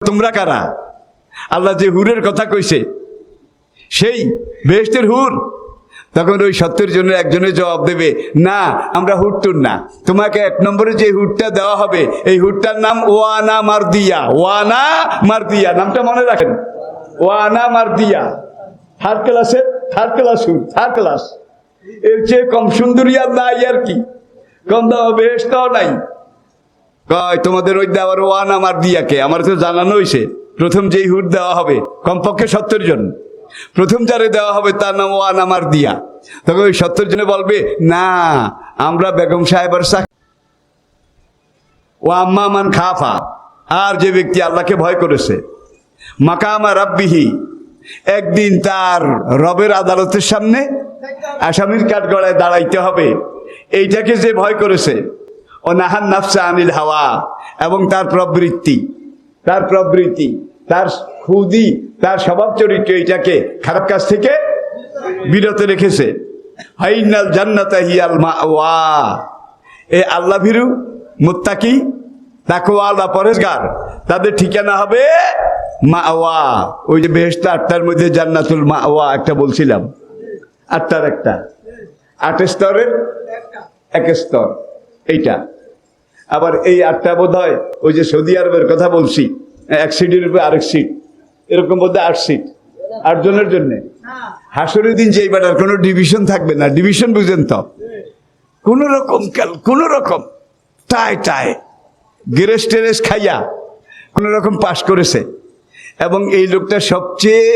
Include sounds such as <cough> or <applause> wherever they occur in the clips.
তোমরা কারা? আল্লাহ যে হুরের কথা কইছে, সেই বেহেস্তের হুর। তখন ওই সত্যের জন্য একজনের জবাব দেবে, না, আমরা হুটটুর না। তোমাকে এক নম্বরে যে হুটটা দেওয়া হবে, এই হুটটার নাম ওয়ানা মারদিয়া। ওয়ানা মারদিয়া, নামটা মনে রাখেন। ওয়ানা মারদিয়া। থার্ড ক্লাসের থার্ড ক্লাস হুট থার্ড ক্লাস। এর চেয়ে কম সুন্দরী আর নাই আর কি। কম দাম বেহেস্তাও নাই। কয়, তোমাদের ওই দেওয়ার ওয়ান আমার দিয়াকে আমার তো জানানো হয়েছে প্রথম যেই হুট দেওয়া হবে, কমপক্ষে সত্তর জন। প্রথম যারে দেওয়া হবে, তার নাম ওয়ান আমার দিয়া। তখন ওই সত্তর জনে বলবে, না, আমরা বেগম সাহেবের ও আম্মা মান খাফা। আর যে ব্যক্তি আল্লাহকে ভয় করেছে, মাকামা রাব্বিহি। একদিন তার রবের আদালতের সামনে আসামির কাঠগড়ায় দাঁড়াইতে হবে। এইটাকে যে ভয় করেছে ও নাফসা আনিল হাওয়া, এবং তার প্রবৃত্তি তার প্রবৃত্তি, তার খুদি, তার স্বভাব চরিত্র এইটাকে খারাপ কাজ থেকে বিরত রেখেছে। হাইনাল জান্নাতা হিয়াল মা ওয়া এ আল্লাহ ভীরু, মুত্তাকি, তাকওয়ালা পরেশগার, তাদের ঠিকানা হবে মা ওয়া ওই যে বেহেস্তা আটটার মধ্যে জান্নাতুল মা ওয়া একটা বলছিলাম। আটটার একটা। আট স্তরের এক স্তর। এইটা। আবার এই আটটা বোধ হয় ওই যে সৌদি আরবের কথা বলছি, এক সিটের উপরে আরেক সিট, এরকম বোধ আট সিট আটজনের জন্য। হাসরের দিন যে এবার কোনো ডিভিশন থাকবে না, ডিভিশন বুঝেন তো। কোন রকম কোন রকম টাই টাই গেরেস টেরেস খাইয়া কোন রকম পাশ করেছে। এবং এই লোকটা সবচেয়ে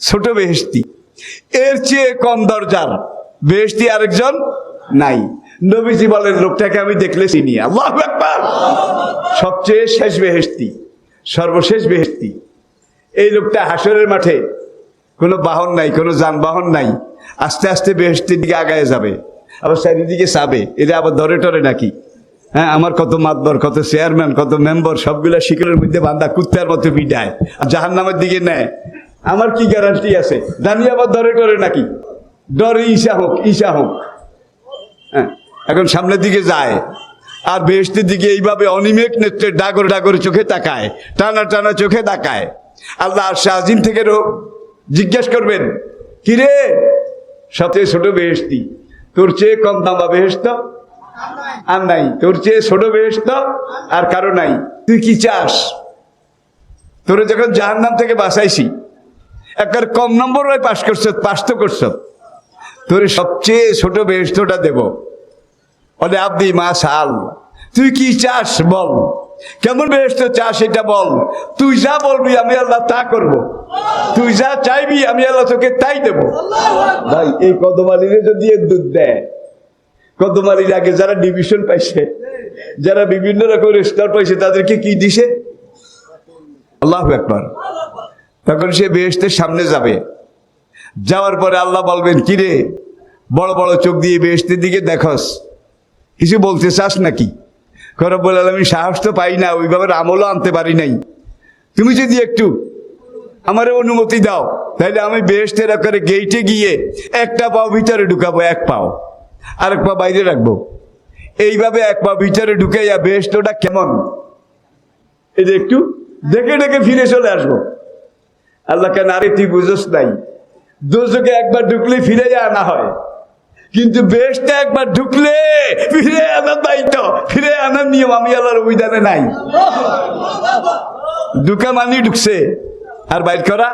ছোট বেহেস্তি এর চেয়ে কম দরজার বেহেস্তি আরেকজন নাই। নবীজি বলেন, লোকটাকে আমি দেখলে চিনি। আল্লাহু সবচেয়ে শেষ বেহেস্তি সর্বশেষ বেহেস্তি এই লোকটা হাসরের মাঠে কোনো বাহন নাই, কোনো যানবাহন নাই। আস্তে আস্তে বেহেস্তির দিকে আগায় যাবে। আবার চারিদিকে চাবে, এরা আবার ধরে টরে নাকি? হ্যাঁ আমার কত মাতবর, কত চেয়ারম্যান, কত মেম্বার, সবগুলা শিকলের মধ্যে বান্ধা কুত্তার মতো বিডায় আর জাহান নামের দিকে নেয়। আমার কি গ্যারান্টি আছে? জানি আবার ধরে টরে নাকি? ডরে, ঈশা হোক ঈশা হোক। হ্যাঁ এখন সামনের দিকে যায়। আর বেহেস্তের দিকে এইভাবে অনিমেক নেত্রে ডাগর ডাগর চোখে তাকায়, টানা টানা চোখে তাকায়। আল্লাহ শাহজিন থেকে রো- জিজ্ঞেস করবেন, কিরে? সবচেয়ে ছোট বেহেস্তি তোর চেয়ে কম দামা বেহেস্ত আর নাই, তোর চেয়ে ছোট বেহেস্ত আর কারও নাই। তুই কি চাস? তোরে যখন জাহান নাম থেকে বাঁচাইছি, একবার কম নম্বর পাশ করছ, পাশ তো করছ। তোরে সবচেয়ে ছোট বেহেস্তটা দেব। বলে আব্দি মা সাল তুই কি চাস বল? কেমন বেহেস্ত চাস এটা বল? তুই যা বলবি আমি আল্লাহ তা করব। তুই যা চাইবি আমি আল্লাহ তোকে তাই দেব। ভাই, এই কদমালিরে যদি এর দুধ দেয়, কদমালির আগে যারা ডিভিশন পাইছে, যারা বিভিন্ন রকমের স্তর পাইছে, তাদেরকে কি দিছে? আল্লাহ একবার তখন সে বেহেস্তের সামনে যাবে। যাওয়ার পরে আল্লাহ বলবেন কিরে বড় বড় চোখ দিয়ে বেহেস্তের দিকে দেখস। কিছু বলতে চাস নাকি? করে বলে, আমি সাহস তো পাই না, ওইভাবে আমলও আনতে পারি নাই। তুমি যদি একটু আমার অনুমতি দাও তাহলে আমি বেহেস্তের আকারে গেইটে গিয়ে একটা পাও ভিতরে ঢুকাবো, এক পাও। আরেক পা বাইরে রাখব। এইভাবে এক পা ভিতরে ঢুকে ঢুকাইয়া বেহেস্তটা কেমন? এই যে একটু দেখে ডেকে ফিরে চলে আসব। আল্লাহ কেন আরে তুই বুঝোস নাই। দোজকে একবার ঢুকলে ফিরে আনা হয়। কিন্তু বেশটা একবার ঢুকলে ফিরে আনার দায়িত্ব, ফিরে আনার নিয়ম আমি আল্লাহর অভিধানে নাই। ঢুকা মানি ঢুকছে, আর বাইর করা।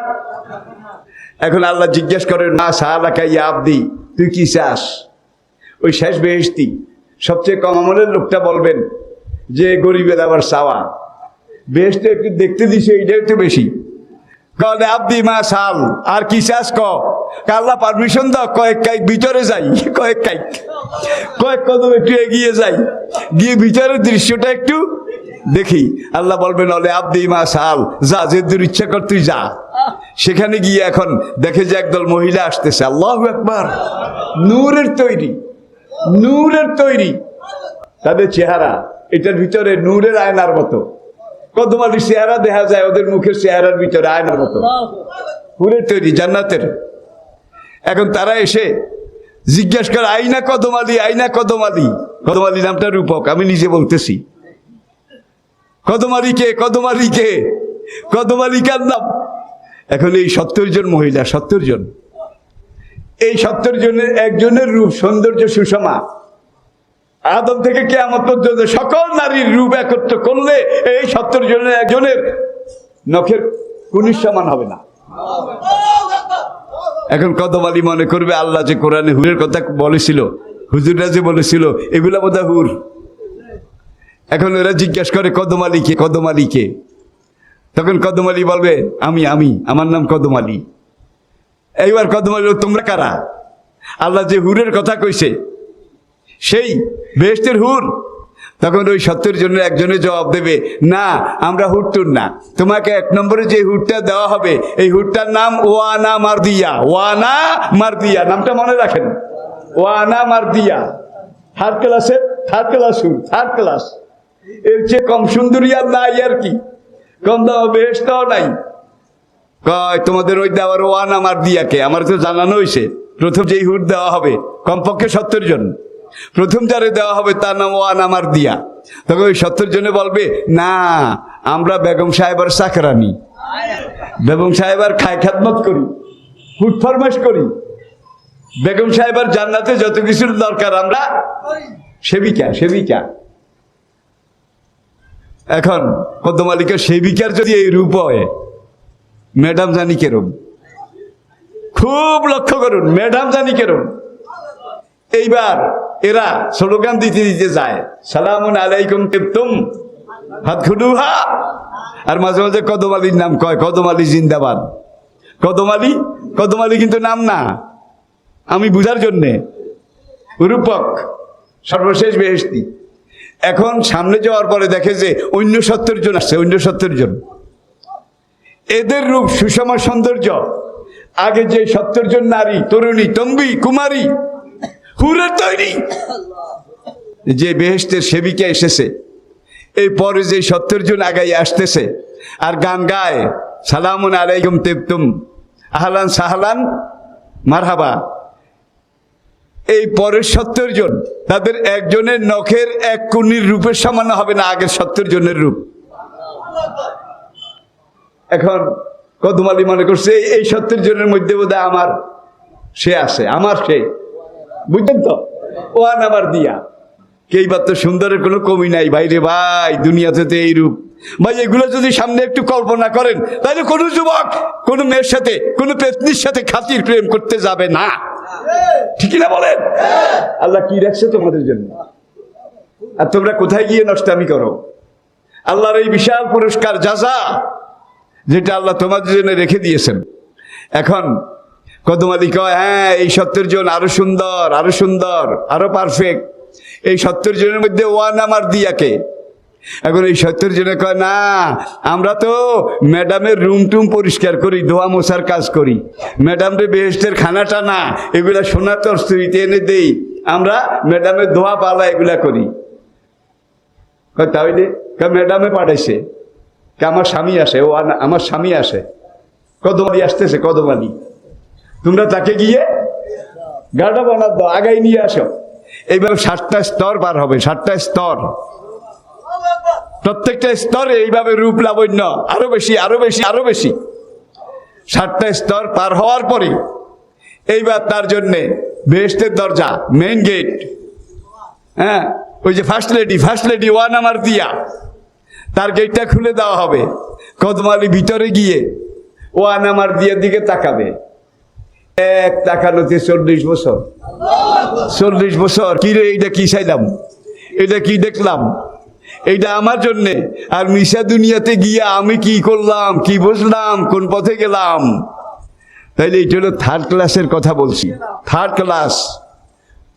এখন আল্লাহ জিজ্ঞেস করে, না সাহালাকা আব্দি, তুই কি চাস? ওই শেষ বেহেস্তি সবচেয়ে কম আমলের লোকটা বলবেন যে, গরিবের আবার চাওয়া। বেহেস্তে একটু দেখতে দিছে এইটা একটু বেশি। কলে আব্দি মা সাল, আর কি চাস ক? আল্লাহ পারমিশন দাও, কয়েক কাইক ভিতরে যাই, <laughs> কয়েক কাইক। কয়েক কদম একটু এগিয়ে যাই, গিয়ে ভিতরের দৃশ্যটা একটু দেখি। আল্লাহ বলবেন, অলে আব্দি মা সাল, যা, যে দূর ইচ্ছা কর, তুই যা। সেখানে গিয়ে এখন দেখে যে একদল মহিলা আসতেছে। আল্লাহ একবার নূরের তৈরি নূরের তৈরি। তাদের চেহারা, এটার ভিতরে নূরের আয়নার মতো। কদমালির চেহারা দেখা যায়, ওদের মুখের চেহারার ভিতরে আয়নার মতো। ফুলের তৈরি, জান্নাতের। এখন তারা এসে জিজ্ঞেস করে, আইনা কদমালি আইনা কদমালি। কদমালি নামটা রূপক, আমি নিজে বলতেছি। কদমালি কে কদমালি কে? কদমালিকে কদমালিকার নাম? এখন এই সত্তর জন মহিলা, সত্তর জন। এই সত্তর জনের একজনের রূপ সৌন্দর্য সুষমা। আদম থেকে কেয়ামত পর্যন্ত সকল নারীর রূপ একত্র করলে এই সত্তর জনের একজনের নখের কুনিশ সমান হবে না। এখন কদম আলী মনে করবে আল্লাহ যে কোরআনে হুরের কথা বলেছিল হুজুররা যে বলেছিল এগুলা বোধহয় হুর। এখন ওরা জিজ্ঞাসা করে কদম আলীকে কদম আলীকে তখন কদম আলী বলবে আমি আমি আমার নাম কদম আলী। এইবার কদম আলী বলবে, তোমরা কারা? আল্লাহ যে হুরের কথা কইছে সেই বেহেস্তের হুর। তখন ওই সত্তর জনের একজনে জবাব দেবে, না, আমরা হুটটুর না। তোমাকে এক নম্বরে যে হুটটা দেওয়া হবে, এই হুটটার নাম ওয়ানা মারদিয়া। ওয়ানা মারদিয়া। নামটা মনে রাখেন। ওয়ানা মারদিয়া। থার্ড ক্লাসের থার্ড ক্লাস হুট থার্ড ক্লাস এর চেয়ে কম সুন্দরী আর নাই আর কি। কম দাম বেহেস্তাও নাই। কয়, তোমাদের ওই দেওয়ার ওয়ান আমার দিয়াকে আমার তো জানানো হয়েছে প্রথম যেই হুট দেওয়া হবে, কমপক্ষে সত্তর জন। প্রথম যারে দেওয়া হবে তার নাম ওয়ান আমার দিয়া। তখন ওই সত্তর জনে বলবে, না, আমরা বেগম সাহেবার চাকরানি বেগম সাহেবার খায় খাদমত করি, হুট ফরমাস করি। বেগম সাহেবার জান্নাতে যত কিছুর দরকার আমরা সেবিকা সেবিকা। এখন কদ্দমালিকা সেবিকার যদি এই রূপ হয়, ম্যাডাম জানি কেরম। খুব লক্ষ্য করুন, ম্যাডাম জানি কেরম। এইবার এরা স্লোগান দিতে দিতে যায়। সালামুন আলাইকুম তেপ্তুম হাত খুডুহা আর মাঝে মাঝে কদম আলীর নাম কয় কদম আলী জিন্দাবাদ। কদম আলী কিন্তু নাম না। আমি বুঝার জন্যে। রূপক, সর্বশেষ বেহেস্তি এখন সামনে যাওয়ার পরে দেখে যে অন্য সত্তর জন আসছে অন্য সত্তর জন। এদের রূপ সুষম সৌন্দর্য। আগে যে সত্তর জন নারী, তরুণী, তম্বি, কুমারী হুরের তৈরি। যে বেহেস্তের সেবিকা এসেছে এই পরে যে সত্তর জন আগাই আসতেছে, আর গান গায়, সালামুন আলাইকুম তেপ্তুম আহলান সাহলান, মারহাবা। এই পরের সত্তর জন, তাদের একজনের নখের এক কুনির রূপের সামান্য হবে না আগের সত্তর জনের রূপ। এখন কদমালি মনে করছে, এই- সত্তর জনের মধ্যে বোধ আমার সে আছে, আমার সে। বুঝলেন তো? ও আন আমার দিয়া। এইবার তো সুন্দরের কোনো কমি নাই, ভাইরে ভাই, দুনিয়াতে তো এই রূপ ভাই, এগুলো যদি সামনে একটু কল্পনা করেন, তাহলে কোনো যুবক, কোনো মেয়ের সাথে, কোনো পেতনির সাথে খাতির প্রেম করতে যাবে না। ঠিকই না বলেন? আল্লাহ কি রাখছে তোমাদের জন্য? আর তোমরা কোথায় গিয়ে নষ্টামি করো? আল্লাহর এই বিশাল পুরস্কার যা যা, যেটা আল্লাহ তোমাদের জন্য রেখে দিয়েছেন। এখন কদমালি কয় হ্যাঁ এই সত্তর জন আরও সুন্দর আরও সুন্দর, আরও পারফেক্ট এই সত্তর জনের মধ্যে ওয়ান আমার দিয়াকে এখন এই সত্তর জনে কয়, না, আমরা তো ম্যাডামের রুম টুম পরিষ্কার করি, ধোয়া মোছার কাজ করি। ম্যাডামরে বেহেস্টের খানাটা না, এগুলা সোনার তরস্তুরিতে এনে দেই। আমরা ম্যাডামের ধোয়া পালা এগুলা করি। তাহলে? ম্যাডামে পাঠাইছে। আমার স্বামী আসে, ও আমার স্বামী আসে। কদমালি আসতেছে কদমালি তোমরা তাকে গিয়ে গাড়া দাও আগাই নিয়ে আসো। এইভাবে সাতটা স্তর পার হবে, সাতটা স্তর। প্রত্যেকটা স্তরে এইভাবে রূপ লাবণ্য, আরও বেশি আরও বেশি আরও বেশি। সাতটা স্তর পার হওয়ার পরে এইবার তার জন্যে বেহেস্তের দরজা মেইন গেট হ্যাঁ ওই যে first lady first lady one আমার দিয়া। তার গেটটা খুলে দেওয়া হবে। কদমালি ভিতরে গিয়ে ওয়ান আমার দিয়ার দিকে তাকাবে। এক তাকানোতে চল্লিশ বছর। চল্লিশ বছর। কি রে, এইটা কি চাইলাম? এটা কি দেখলাম? এইটা আমার জন্যে। আর মিশা দুনিয়াতে গিয়ে আমি কি করলাম, কি বুঝলাম, কোন পথে গেলাম? তাইলে এটা হলো থার্ড ক্লাসের কথা বলছি। থার্ড ক্লাস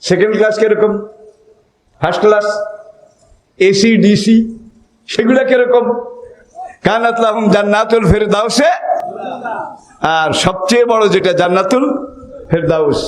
সেকেন্ড ক্লাস কীরকম? ফার্স্ট ক্লাস এসি ডিসি সেগুলা কীরকম? কানাত লাহুম জান্নাতুল ফেরদাউসে। আর সবচেয়ে বড় যেটা জান্নাতুল ফেরদাউস।